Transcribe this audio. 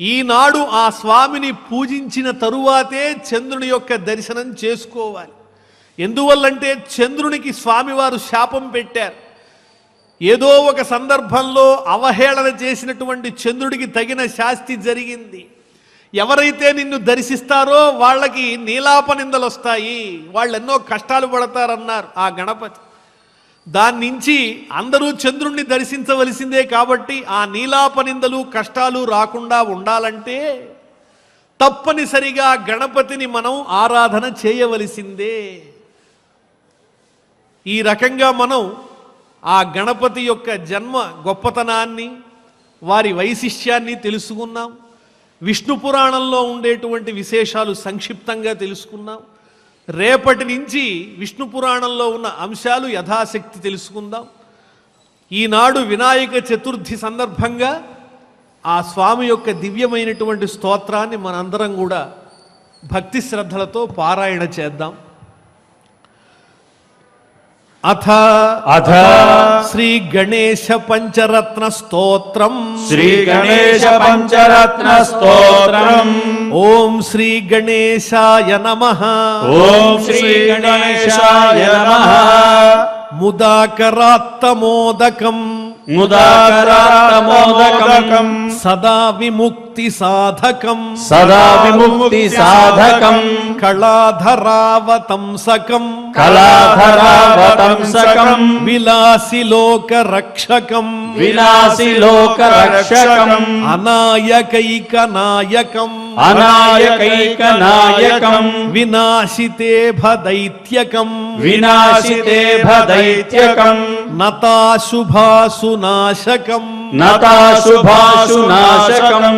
ఈనాడు ఆ స్వామిని పూజించిన తరువాతే చంద్రుని యొక్క దర్శనం చేసుకోవాలి. ఎందువల్లంటే చంద్రునికి స్వామివారు శాపం పెట్టారు. ఏదో ఒక సందర్భంలో అవహేళన చేసినటువంటి చంద్రుడికి తగిన శాస్తి జరిగింది. ఎవరైతే నిన్ను దర్శిస్తారో వాళ్ళకి నీలాపనిందలు వస్తాయి వాళ్ళు ఎన్నో కష్టాలు పడతారన్నారు ఆ గణపతి. దాని నుంచి అందరూ చంద్రుణ్ణి దర్శించవలసిందే కాబట్టి ఆ నీలాపనిందలు కష్టాలు రాకుండా ఉండాలంటే తప్పనిసరిగా గణపతిని మనం ఆరాధన చేయవలసిందే. ఈ రకంగా మనం ఆ గణపతి యొక్క జన్మ గొప్పతనాన్ని వారి వైశిష్యాన్ని తెలుసుకున్నాం. విష్ణు పురాణంలో ఉండేటువంటి విశేషాలు సంక్షిప్తంగా తెలుసుకున్నాం. రేపటి నుంచి విష్ణు పురాణంలో ఉన్న అంశాలు యథాశక్తి తెలుసుకుందాం. ఈనాడు వినాయక చతుర్థి సందర్భంగా ఆ స్వామి యొక్క దివ్యమైనటువంటి స్తోత్రాన్ని మనందరం కూడా భక్తి శ్రద్ధలతో పారాయణ చేద్దాం. అథ. అథ. శ్రీ గణేశ పంచరత్న స్తోత్రం. శ్రీ గణేశ పంచరత్న స్తోత్రం. ఓం శ్రీ గణేశాయ నమ. ఓం శ్రీ గణేశాయ నమః. ముదాకరాత్తమోదకం. ముదాకరాతమోదకం సదా విముక్తి సాధకం. సదా విముక్తి సాధకం. కళాధరావతంసకం. కళాధరావతంసకం. విలాసి లోక రక్షకం. వినాశి లోక రక్షకం. అనాయకైక నాయకం. అనాయకైక నాయకం. వినాశితే భదైత్యకం. వినాశితే భదైత్యకం. నతాశుభాసునాశకం. నతాశుభాశునాశకం